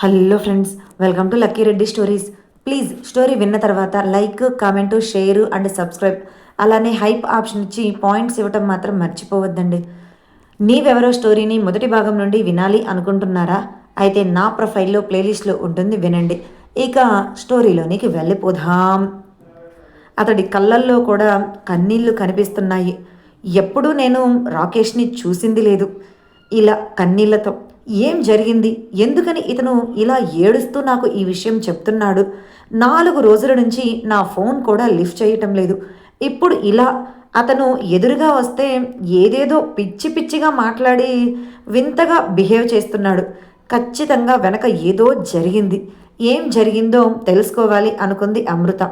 Hello friends welcome to lucky Reddy stories please story విన్న తర్వాత like comment share and subscribe అలానే hype option ఇచ్చి points ఇవ్వటం మాత్రం మర్చిపోవద్దండి. నీవెవరో స్టోరీని మొదటి భాగం నుండి వినాలి అనుకుంటున్నారా? అయితే నా ప్రొఫైల్లో ప్లేలిస్ట్లో ఉంటుంది వినండి. ఇక స్టోరీలోనికి వెళ్ళిపోదాం. అతడి కళ్ళల్లో కూడా కన్నీళ్ళు కనిపిస్తున్నాయి. ఎప్పుడూ నేను రాకేష్ని చూసింది లేదు. ఇలా కన్నీళ్ళతో ఏం జరిగింది? ఎందుకని ఇతను ఇలా ఏడుస్తూ నాకు ఈ విషయం చెప్తున్నాడు? నాలుగు రోజుల నుంచి నా ఫోన్ కూడా లిఫ్ట్ చేయటం లేదు. ఇప్పుడు ఇలా అతను ఎదురుగా వస్తే ఏదేదో పిచ్చి పిచ్చిగా మాట్లాడి వింతగా బిహేవ్ చేస్తున్నాడు. ఖచ్చితంగా వెనక ఏదో జరిగింది. ఏం జరిగిందో తెలుసుకోవాలి అనుకుంది అమృత.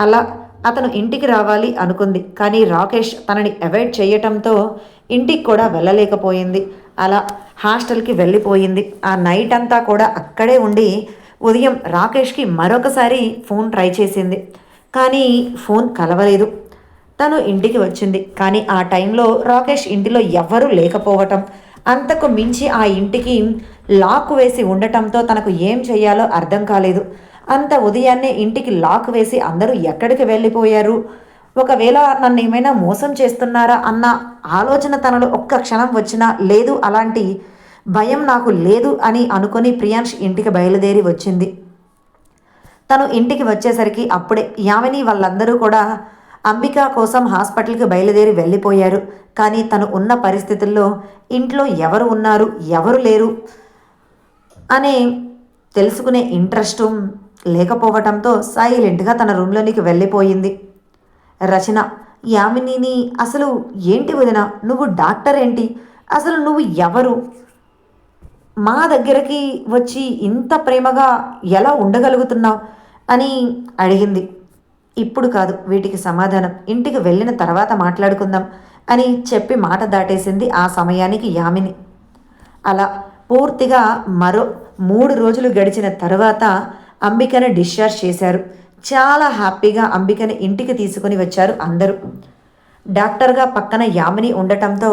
అలా అతను ఇంటికి రావాలి అనుకుంది. కానీ రాకేష్ తనని అవాయిడ్ చేయటంతో ఇంటికి కూడా వెళ్ళలేకపోయింది. అలా హాస్టల్కి వెళ్ళిపోయింది. ఆ నైట్ అంతా కూడా అక్కడే ఉండి ఉదయం రాకేష్కి మరొకసారి ఫోన్ ట్రై చేసింది. కానీ ఫోన్ కలవలేదు. తను ఇంటికి వచ్చింది. కానీ ఆ టైంలో రాకేష్ ఇంటిలో ఎవ్వరూ లేకపోవటం అంతకు మించి ఆ ఇంటికి లాక్ వేసి ఉండటంతో తనకు ఏం చేయాలో అర్థం కాలేదు. అంత ఉదయాన్నే ఇంటికి లాక్ వేసి అందరూ ఎక్కడికి వెళ్ళిపోయారు? ఒకవేళ నన్ను ఏమైనా మోసం చేస్తున్నారా అన్న ఆలోచన తనలో ఒక్క క్షణం వచ్చినా లేదు అలాంటి భయం నాకు లేదు అని అనుకొని ప్రియాంష్ ఇంటికి బయలుదేరి వచ్చింది. తను ఇంటికి వచ్చేసరికి అప్పుడే యామిని వాళ్ళందరూ కూడా అంబిక కోసం హాస్పిటల్కి బయలుదేరి వెళ్ళిపోయారు. కానీ తను ఉన్న పరిస్థితుల్లో ఇంట్లో ఎవరు ఉన్నారు ఎవరు లేరు అనే తెలుసుకునే ఇంట్రెస్ట్ లేకపోవటంతో సైలెంట్గా తన రూమ్లోనికి వెళ్ళిపోయింది. రచన యామినిని అసలు ఏంటి వదిన? నువ్వు డాక్టర్ ఏంటి? అసలు నువ్వు ఎవరు? మా దగ్గరకి వచ్చి ఇంత ప్రేమగా ఎలా ఉండగలుగుతున్నావు? అని అడిగింది. ఇప్పుడు కాదు వీటికి సమాధానం. ఇంటికి వెళ్ళిన తర్వాత మాట్లాడుకుందాం అని చెప్పి మాట దాటేసింది ఆ సమయానికి యామిని. అలా పూర్తిగా మరో మూడు రోజులు గడిచిన తర్వాత అంబికను డిశ్చార్జ్ చేశారు. చాలా హ్యాపీగా అంబికని ఇంటికి తీసుకుని వచ్చారు అందరూ. డాక్టర్గా పక్కన యామిని ఉండటంతో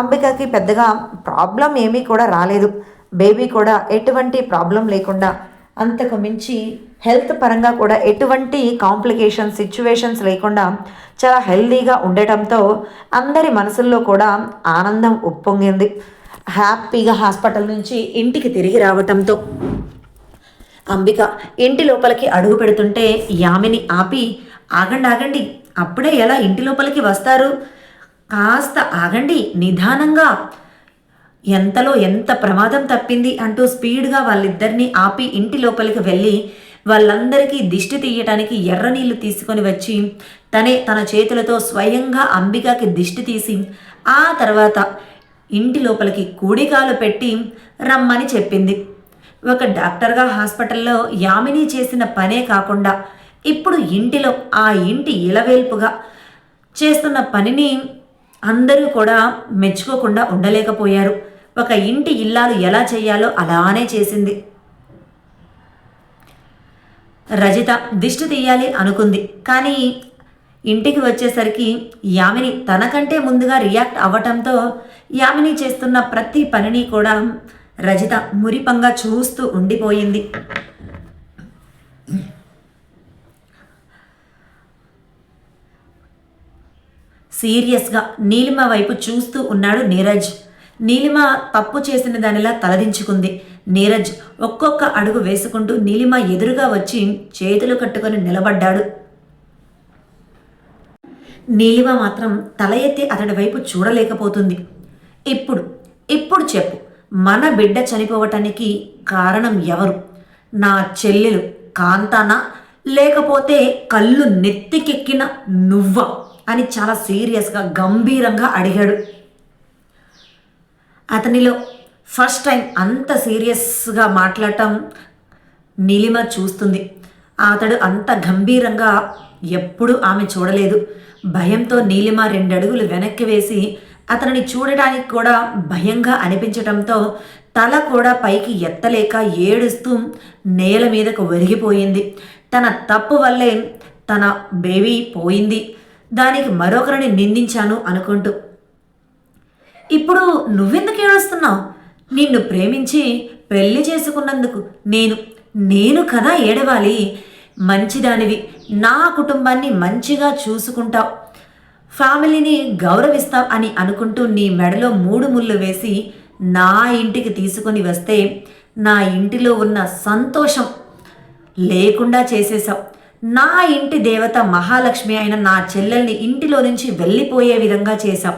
అంబికకి పెద్దగా ప్రాబ్లం ఏమీ కూడా రాలేదు. బేబీ కూడా ఎటువంటి ప్రాబ్లం లేకుండా అంతకు మించి హెల్త్ పరంగా కూడా ఎటువంటి కాంప్లికేషన్స్ సిచ్యువేషన్స్ లేకుండా చాలా హెల్దీగా ఉండటంతో అందరి మనసుల్లో కూడా ఆనందం ఉప్పొంగింది. హ్యాపీగా హాస్పిటల్ నుంచి ఇంటికి తిరిగి రావటంతో. అంబిక ఇంటి లోపలికి అడుగు పెడుతుంటే యామిని ఆపి ఆగండి ఆగండి అప్పుడే ఎలా ఇంటి లోపలికి వస్తారు? కాస్త ఆగండి నిదానంగా. ఎంతలో ఎంత ప్రమాదం తప్పింది అంటూ స్పీడ్గా వాళ్ళిద్దరినీ ఆపి ఇంటి లోపలికి వెళ్ళి వాళ్ళందరికీ దిష్టి తీయటానికి ఎర్ర నీళ్ళు తీసుకొని వచ్చి తనే తన చేతులతో స్వయంగా అంబికకి దిష్టి తీసి ఆ తర్వాత ఇంటి లోపలికి కూడికాలు పెట్టి రమ్మని చెప్పింది. ఒక డాక్టర్గా హాస్పిటల్లో యామిని చేసిన పనే కాకుండా ఇప్పుడు ఇంటిలో ఆ ఇంటి ఇలవేల్పుగా చేస్తున్న పనిని అందరూ కూడా మెచ్చుకోకుండా ఉండలేకపోయారు. ఒక ఇంటి ఇల్లాలు ఎలా చేయాలో అలానే చేసింది. రజిత దిష్టి తీయాలి అనుకుంది. కానీ ఇంటికి వచ్చేసరికి యామిని తనకంటే ముందుగా రియాక్ట్ అవ్వటంతో యామిని చేస్తున్న ప్రతి పనిని కూడా రజిత మురిపంగా చూస్తూ ఉండిపోయింది. సీరియస్గా నీలిమ వైపు చూస్తూ ఉన్నాడు నీరజ్. నీలిమ తప్పు చేసిన దానిలా తలదించుకుంది. నీరజ్ ఒక్కొక్క అడుగు వేసుకుంటూ నీలిమ ఎదురుగా వచ్చి చేతులు కట్టుకొని నిలబడ్డాడు. నీలిమ మాత్రం తల ఎత్తి అతడి వైపు చూడలేకపోతుంది. ఇప్పుడు ఇప్పుడు చెప్పు మన బిడ్డ చనిపోవటానికి కారణం ఎవరు? నా చెల్లెలు కాంతానా? లేకపోతే కళ్ళు నెత్తికెక్కిన నువ్వా? అని చాలా సీరియస్గా గంభీరంగా అడిగాడు. అతనిలో ఫస్ట్ టైం అంత సీరియస్గా మాట్లాడటం నీలిమ చూస్తుంది. అతడు అంత గంభీరంగా ఎప్పుడు ఆమె చూడలేదు. భయంతో నీలిమ రెండడుగులు వెనక్కి వేసి అతనిని చూడడానికి కూడా భయంగా అనిపించటంతో తల కూడా పైకి ఎత్తలేక ఏడుస్తూ నేల మీదకు ఒరిగిపోయింది. తన తప్పు వల్లే తన బేబీ పోయింది. దానికి మరొకరిని నిందించాను అనుకుంటూ. ఇప్పుడు నువ్వెందుకు ఏడుస్తున్నావు? నిన్ను ప్రేమించి పెళ్ళి చేసుకున్నందుకు నేను నేను కదా ఏడవాలి. మంచిదానివి. నా కుటుంబాన్ని మంచిగా చూసుకుంటావు. ఫ్యామిలీని గౌరవిస్తాం అని అనుకుంటూ నీ మెడలో మూడు ముళ్ళు వేసి నా ఇంటికి తీసుకొని వస్తే నా ఇంటిలో ఉన్న సంతోషం లేకుండా చేసేసావు నా ఇంటి దేవత మహాలక్ష్మి అయిన నా చెల్లెల్ని ఇంటిలో నుంచి వెళ్ళిపోయే విధంగా చేశాం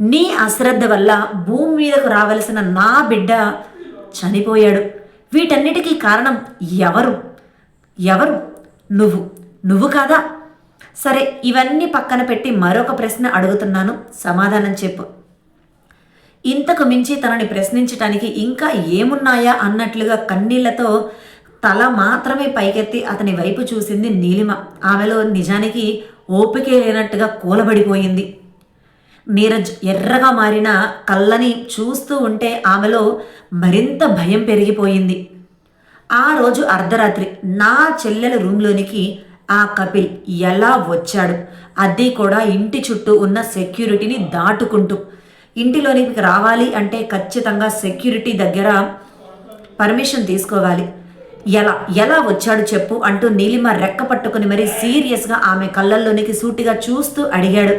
నీ అశ్రద్ధ వల్ల భూమి మీదకు రావలసిన నా బిడ్డ చనిపోయాడు. వీటన్నిటికీ కారణం ఎవరు? ఎవరు? నువ్వు. నువ్వు కాదా? సరే ఇవన్నీ పక్కన పెట్టి మరొక ప్రశ్న అడుగుతున్నాను. సమాధానం చెప్పు. ఇంతకు మించి తనని ప్రశ్నించటానికి ఇంకా ఏమున్నాయా అన్నట్లుగా కన్నీళ్ళతో తల మాత్రమే పైకెత్తి అతని వైపు చూసింది నీలిమ. ఆమెలో నిజానికి ఓపికే లేనట్టుగా కూలబడిపోయింది. నీరజ్ ఎర్రగా మారిన కళ్ళని చూస్తూ ఉంటే ఆమెలో మరింత భయం పెరిగిపోయింది. ఆ రోజు అర్ధరాత్రి నా చెల్లెల రూమ్లోనికి ఆ కపిల్ ఎలా వచ్చాడు? అది కూడా ఇంటి చుట్టూ ఉన్న సెక్యూరిటీని దాటుకుంటూ. ఇంటిలోనికి రావాలి అంటే ఖచ్చితంగా సెక్యూరిటీ దగ్గర పర్మిషన్ తీసుకోవాలి. ఎలా ఎలా వచ్చాడు చెప్పు అంటూ నీలిమ రెక్క పట్టుకుని మరీ సీరియస్గా ఆమె కళ్ళల్లోనికి సూటిగా చూస్తూ అడిగాడు.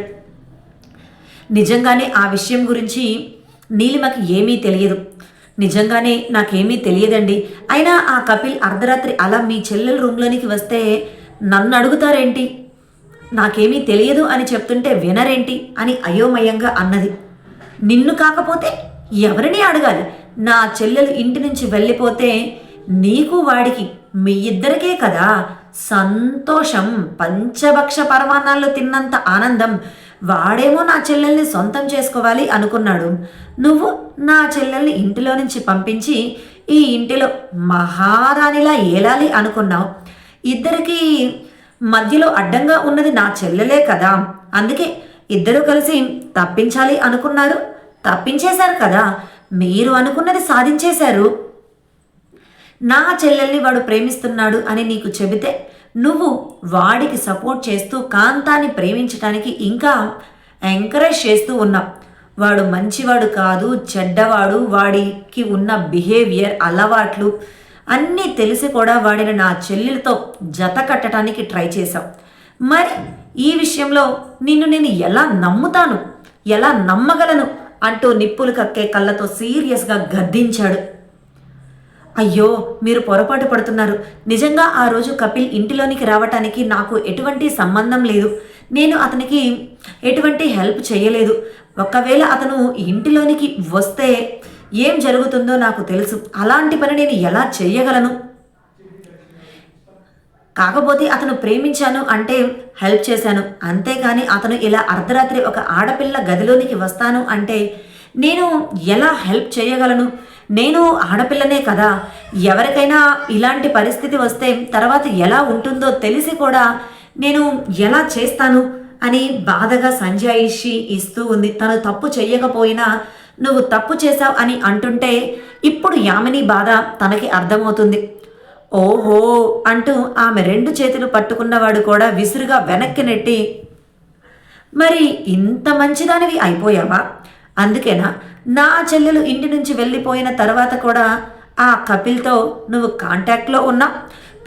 నిజంగానే ఆ విషయం గురించి నీలిమకి ఏమీ తెలియదు. నిజంగానే నాకేమీ తెలియదండి. అయినా ఆ కపిల్ అర్ధరాత్రి అలా మీ చెల్లెల రూమ్లోనికి వస్తే నన్ను అడుగుతారేంటి నాకేమీ తెలియదు అని చెప్తుంటే వినరేంటి అని అయోమయంగా అన్నది. నిన్ను కాకపోతే ఎవరిని అడగాలి? నా చెల్లెలు ఇంటి నుంచి వెళ్ళిపోతే నీకు వాడికి మీ ఇద్దరికే కదా. సంతోషం పంచభక్ష పరమాణాలు తిన్నంత ఆనందం. వాడేమో నా చెల్లెల్ని సొంతం చేసుకోవాలి అనుకున్నాడు. నువ్వు నా చెల్లెల్ని ఇంటిలో నుంచి పంపించి ఈ ఇంటిలో మహారాణిలా ఏలాలి అనుకున్నావు. ఇద్దరికి మధ్యలో అడ్డంగా ఉన్నది నా చెల్లెలే కదా. అందుకే ఇద్దరు కలిసి తప్పించాలి అనుకున్నారు. తప్పించేశారు కదా. మీరు అనుకున్నది సాధించేశారు. నా చెల్లెల్ని వాడు ప్రేమిస్తున్నాడు అని నీకు చెబితే నువ్వు వాడికి సపోర్ట్ చేస్తూ కాంతాన్ని ప్రేమించడానికి ఇంకా ఎంకరేజ్ చేస్తూ ఉన్నావు వాడు మంచివాడు కాదు చెడ్డవాడు వాడికి ఉన్న బిహేవియర్ అలవాట్లు అన్నీ తెలిసి కూడా వాడిని నా చెల్లెలతో జత కట్టడానికి ట్రై చేశావు. మరి ఈ విషయంలో నిన్ను నేను ఎలా నమ్ముతాను? ఎలా నమ్మగలను? అంటూ నిప్పులు కక్కే కళ్ళతో సీరియస్గా గద్దించాడు. అయ్యో మీరు పొరపాటు పడుతున్నారు. నిజంగా ఆ రోజు కపిల్ ఇంటిలోనికి రావటానికి నాకు ఎటువంటి సంబంధం లేదు. నేను అతనికి ఎటువంటి హెల్ప్ చేయలేదు. ఒకవేళ అతను ఇంటిలోనికి వస్తే ఏం జరుగుతుందో నాకు తెలుసు. అలాంటి పని నేను ఎలా చేయగలను? కాకపోతే అతను ప్రేమించాను అంటే హెల్ప్ చేశాను. అంతేకాని అతను ఇలా అర్ధరాత్రి ఒక ఆడపిల్ల గదిలోనికి వస్తాను అంటే నేను ఎలా హెల్ప్ చేయగలను? నేను ఆడపిల్లనే కదా. ఎవరికైనా ఇలాంటి పరిస్థితి వస్తే తర్వాత ఎలా ఉంటుందో తెలిసి కూడా నేను ఎలా చేస్తాను అని బాధగా సంజాయిషి ఇస్తూ ఉంది. తను తప్పు చేయకపోయినా నువ్వు తప్పు చేశావు అని అంటుంటే ఇప్పుడు యామిని బాధ తనకి అర్థమవుతుంది. ఓహో అంటూ ఆమె రెండు చేతులు పట్టుకున్నవాడు కూడా విసురుగా వెనక్కి నెట్టి మరి ఇంత మంచిదానివి అయిపోయావా? అందుకేనా నా చెల్లెలు ఇంటి నుంచి వెళ్ళిపోయిన తర్వాత కూడా ఆ కపిల్తో నువ్వు కాంటాక్ట్లో ఉన్నా?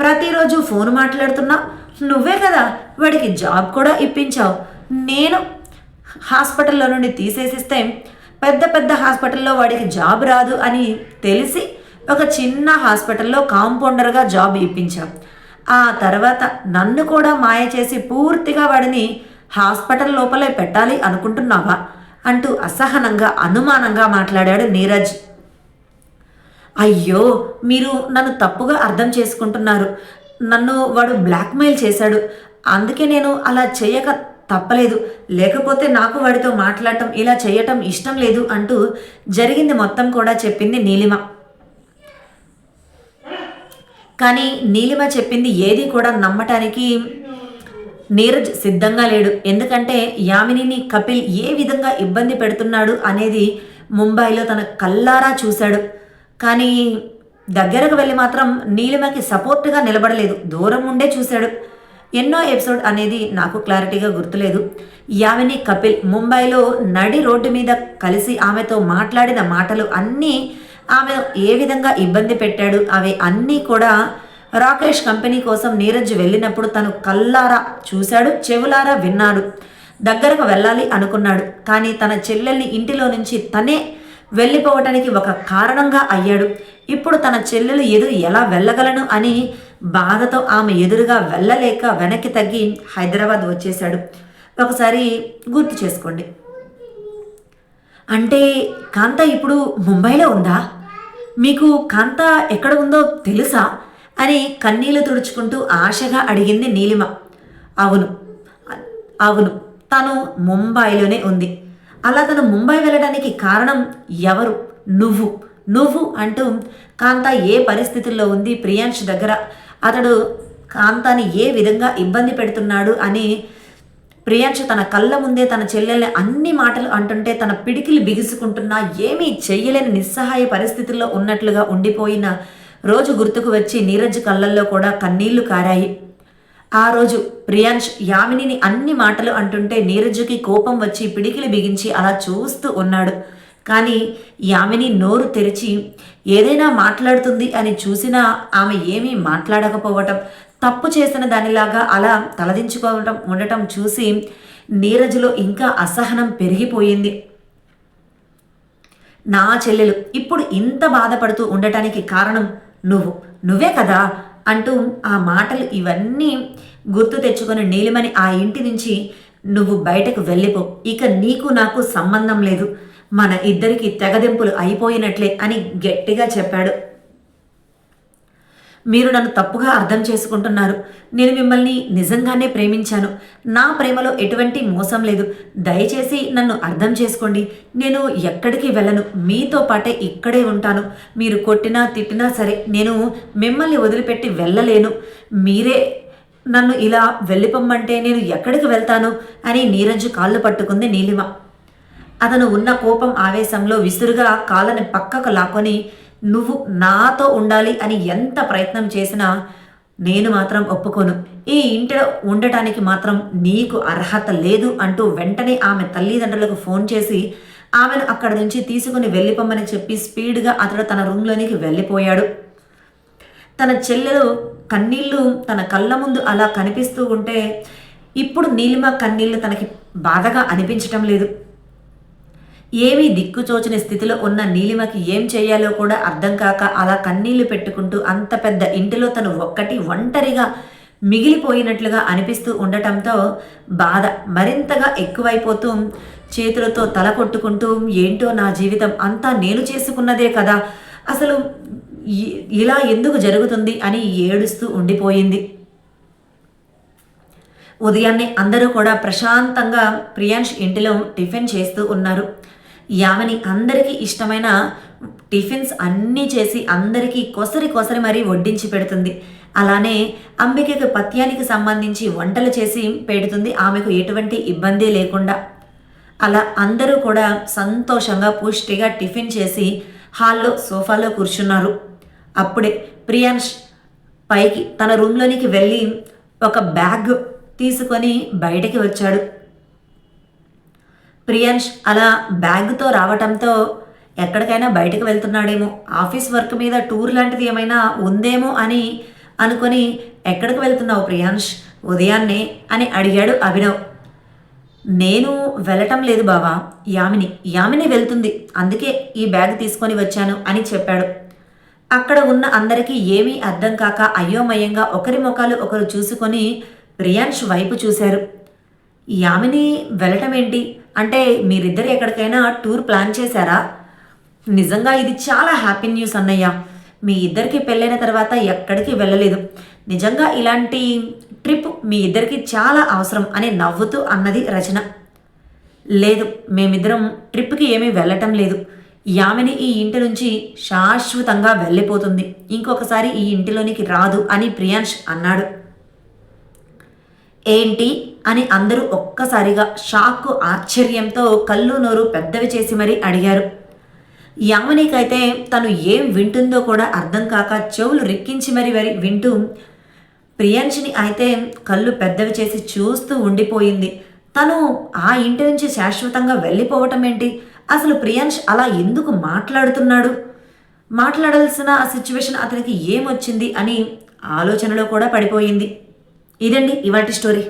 ప్రతిరోజు ఫోన్ మాట్లాడుతున్నా? నువ్వే కదా వాడికి జాబ్ కూడా ఇప్పించావు. నేను హాస్పిటల్లో నుండి తీసేసిస్తే పెద్ద పెద్ద హాస్పిటల్లో వాడికి జాబ్ రాదు అని తెలిసి ఒక చిన్న హాస్పిటల్లో కాంపౌండర్గా జాబ్ ఇప్పించాం. ఆ తర్వాత నన్ను కూడా మాయ చేసి పూర్తిగా వాడిని హాస్పిటల్ లోపలే పెట్టాలి అనుకుంటున్నావా? అంటూ అసహనంగా అనుమానంగా మాట్లాడాడు నీరజ్. అయ్యో మీరు నన్ను తప్పుగా అర్థం చేసుకుంటున్నారు. నన్ను వాడు బ్లాక్మెయిల్ చేశాడు. అందుకే నేను అలా చేయక తప్పలేదు. లేకపోతే నాకు వాడితో మాట్లాడటం ఇలా చేయటం ఇష్టం లేదు అంటూ జరిగింది మొత్తం కూడా చెప్పింది నీలిమ. కానీ నీలిమ చెప్పింది ఏది కూడా నమ్మటానికి నీరజ్ సిద్ధంగా లేడు. ఎందుకంటే యామినిని కపిల్ ఏ విధంగా ఇబ్బంది పెడుతున్నాడు అనేది ముంబైలో తన కల్లారా చూశాడు. కానీ దగ్గరకు వెళ్ళి మాత్రం నీలిమకి సపోర్ట్గా నిలబడలేదు. దూరం ఉండే చూశాడు. ఎన్నో ఎపిసోడ్ అనేది నాకు క్లారిటీగా గుర్తులేదు. యామిని కపిల్ ముంబైలో నడి రోడ్డు మీద కలిసి ఆమెతో మాట్లాడిన మాటలు అన్నీ ఆమె ఏ విధంగా ఇబ్బంది పెట్టాడు అవి అన్నీ కూడా రాకేష్ కంపెనీ కోసం నీరజ్ వెళ్ళినప్పుడు తను కల్లారా చూశాడు చెవులారా విన్నాడు. దగ్గరకు వెళ్ళాలి అనుకున్నాడు. కానీ తన చెల్లెల్ని ఇంటిలో నుంచి తనే వెళ్ళిపోవటానికి ఒక కారణంగా అయ్యాడు. ఇప్పుడు తన చెల్లెలు ఎదురు ఎలా వెళ్ళగలను అని బాధతో ఆమె ఎదురుగా వెళ్ళలేక వెనక్కి తగ్గి హైదరాబాద్ వచ్చేశాడు. ఒకసారి గుర్తు చేసుకోండి. అంటే కాంత ఇప్పుడు ముంబైలో ఉందా? మీకు కాంత ఎక్కడ ఉందో తెలుసా? అని కన్నీళ్ళు తుడుచుకుంటూ ఆశగా అడిగింది నీలిమ. అవును అవును తను ముంబైలోనే ఉంది. అలా తను ముంబై వెళ్ళడానికి కారణం ఎవరు? నువ్వు. నువ్వు అంటూ కాంత ఏ పరిస్థితుల్లో ఉంది ప్రియాంష్ దగ్గర అతడు కాంతాని ఏ విధంగా ఇబ్బంది పెడుతున్నాడు అని ప్రియాంశ తన కళ్ళ ముందే తన చెల్లెల్ని అన్ని మాటలు అంటుంటే తన పిడికిలు బిగుసుకుంటున్నా ఏమీ చెయ్యలేని నిస్సహాయ పరిస్థితుల్లో ఉన్నట్లుగా ఉండిపోయిన రోజు గుర్తుకు వచ్చి నీరజ్ కళ్ళల్లో కూడా కన్నీళ్ళు కారాయి. ఆ రోజు ప్రియాంష్ యామినిని అన్ని మాటలు అంటుంటే నీరజ్కి కోపం వచ్చి పిడికిలు బిగించి అలా చూస్తూ ఉన్నాడు. కానీ యామిని నోరు తెరిచి ఏదైనా మాట్లాడుతుంది అని చూసినా ఆమె ఏమీ మాట్లాడకపోవటం తప్పు చేసిన దానిలాగా అలా తలదించుకోవటం ఉండటం చూసి నీరజ్లో ఇంకా అసహనం పెరిగిపోయింది. నా చెల్లెలు ఇప్పుడు ఇంత బాధపడుతూ ఉండటానికి కారణం నువ్వు నువ్వే కదా అంటూ ఆ మాటలు ఇవన్నీ గుర్తు తెచ్చుకొని నీలిమని ఆ ఇంటి నుంచి నువ్వు బయటకు వెళ్ళిపో. ఇక నీకు నాకు సంబంధం లేదు. మన ఇద్దరికి తెగదెంపులు అయిపోయినట్లే అని గట్టిగా చెప్పాడు. మీరు నన్ను తప్పుగా అర్థం చేసుకుంటున్నారు. నేను మిమ్మల్ని నిజంగానే ప్రేమించాను. నా ప్రేమలో ఎటువంటి మోసం లేదు. దయచేసి నన్ను అర్థం చేసుకోండి. నేను ఎక్కడికి వెళ్ళను. మీతో పాటే ఇక్కడే ఉంటాను. మీరు కొట్టినా తిట్టినా సరే నేను మిమ్మల్ని వదిలిపెట్టి వెళ్ళలేను. మీరే నన్ను ఇలా వెళ్ళిపోమ్మంటే నేను ఎక్కడికి వెళ్తాను? అని నీరజ్ కాళ్ళు పట్టుకుంది నీలిమ. అతను ఉన్న కోపం ఆవేశంలో విసురుగా కాళ్ళని పక్కకు లాక్కొని నువ్వు నాతో ఉండాలి అని ఎంత ప్రయత్నం చేసినా నేను మాత్రం ఒప్పుకోను. ఈ ఇంటిలో ఉండటానికి మాత్రం నీకు అర్హత లేదు అంటూ వెంటనే ఆమె తల్లిదండ్రులకు ఫోన్ చేసి ఆమెను అక్కడి నుంచి తీసుకుని వెళ్ళిపోమని చెప్పి స్పీడ్గా అతడు తన రూమ్లోనికి వెళ్ళిపోయాడు. తన చెల్లెలు కన్నీళ్ళు తన కళ్ళ ముందు అలా కనిపిస్తూ ఉంటే ఇప్పుడు నీలిమ కన్నీళ్ళు తనకి బాధగా అనిపించటం లేదు. ఏమీ దిక్కుచోచని స్థితిలో ఉన్న నీలిమకి ఏం చేయాలో కూడా అర్థం కాక అలా కన్నీళ్ళు పెట్టుకుంటూ అంత పెద్ద ఇంటిలో తను ఒక్కటి ఒంటరిగా మిగిలిపోయినట్లుగా అనిపిస్తూ ఉండటంతో బాధ మరింతగా ఎక్కువైపోతూ చేతులతో తల కొట్టుకుంటూ ఏంటో నా జీవితం అంతా నేను చేసుకున్నదే కదా అసలు ఇలా ఎందుకు జరుగుతుంది? అని ఏడుస్తూ ఉండిపోయింది. ఉదయాన్నే అందరూ కూడా ప్రశాంతంగా ప్రియాంష్ ఇంటిలో టిఫిన్ చేస్తూ ఉన్నారు. యామని అందరికీ ఇష్టమైన టిఫిన్స్ అన్నీ చేసి అందరికీ కొసరి కొసరి మరీ వడ్డించి పెడుతుంది. అలానే అంబికకు పత్యానికి సంబంధించి వంటలు చేసి పెడుతుంది. ఆమెకు ఎటువంటి ఇబ్బంది లేకుండా. అలా అందరూ కూడా సంతోషంగా పుష్టిగా టిఫిన్ చేసి హాల్లో సోఫాలో కూర్చున్నారు. అప్పుడే ప్రియాంష్ పైకి తన రూమ్లోనికి వెళ్ళి ఒక బ్యాగ్ తీసుకొని బయటకి వచ్చాడు. ప్రియాంష్ అలా బ్యాగ్తో రావటంతో ఎక్కడికైనా బయటకు వెళ్తున్నాడేమో. ఆఫీస్ వర్క్ మీద టూర్ లాంటిది ఏమైనా ఉందేమో అని అనుకొని ఎక్కడికి వెళ్తున్నావు ప్రియాంష్? ఉదయాన్నే అని అడిగాడు అభినవ్. నేను వెళ్ళటం లేదు బావా యామిని. యామిని వెళ్తుంది అందుకే ఈ బ్యాగ్ తీసుకొని వచ్చాను అని చెప్పాడు. అక్కడ ఉన్న అందరికీ ఏమీ అర్థం కాక అయోమయంగా ఒకరి ముఖాలు ఒకరు చూసుకొని ప్రియాంష్ వైపు చూశారు. యామిని వెళ్ళటం ఏంటి అంటే మీరిద్దరు ఎక్కడికైనా టూర్ ప్లాన్ చేశారా? నిజంగా ఇది చాలా హ్యాపీ న్యూస్ అన్నయ్య. మీ ఇద్దరికి పెళ్ళైన తర్వాత ఎక్కడికి వెళ్ళలేదు. నిజంగా ఇలాంటి ట్రిప్ మీ ఇద్దరికి చాలా అవసరం అని నవ్వుతూ అన్నది రచన. లేదు మేమిద్దరం ట్రిప్కి ఏమీ వెళ్ళటం లేదు. యామిని ఈ ఇంటి నుంచి శాశ్వతంగా వెళ్ళిపోతుంది. ఇంకొకసారి ఈ ఇంటిలోనికి రాదు అని ప్రియాంష్ అన్నాడు. ఏంటి అని అందరూ ఒక్కసారిగా షాక్ ఆశ్చర్యంతో కళ్ళు నోరు పెద్దవి చేసి మరీ అడిగారు. యామనికైతే తను ఏం వింటుందో కూడా అర్థం కాక చెవులు రిక్కించి మరి మరి వింటూ ప్రియాంశిని అయితే కళ్ళు పెద్దవి చేసి చూస్తూ ఉండిపోయింది. తను ఆ ఇంటి నుంచి శాశ్వతంగా వెళ్ళిపోవటం ఏంటి? అసలు ప్రియాంష్ అలా ఎందుకు మాట్లాడుతున్నాడు? మాట్లాడాల్సిన ఆ సిచ్యువేషన్ అతనికి ఏమొచ్చింది అని ఆలోచనలో కూడా పడిపోయింది. ఇదండి ఇవాటి స్టోరీ.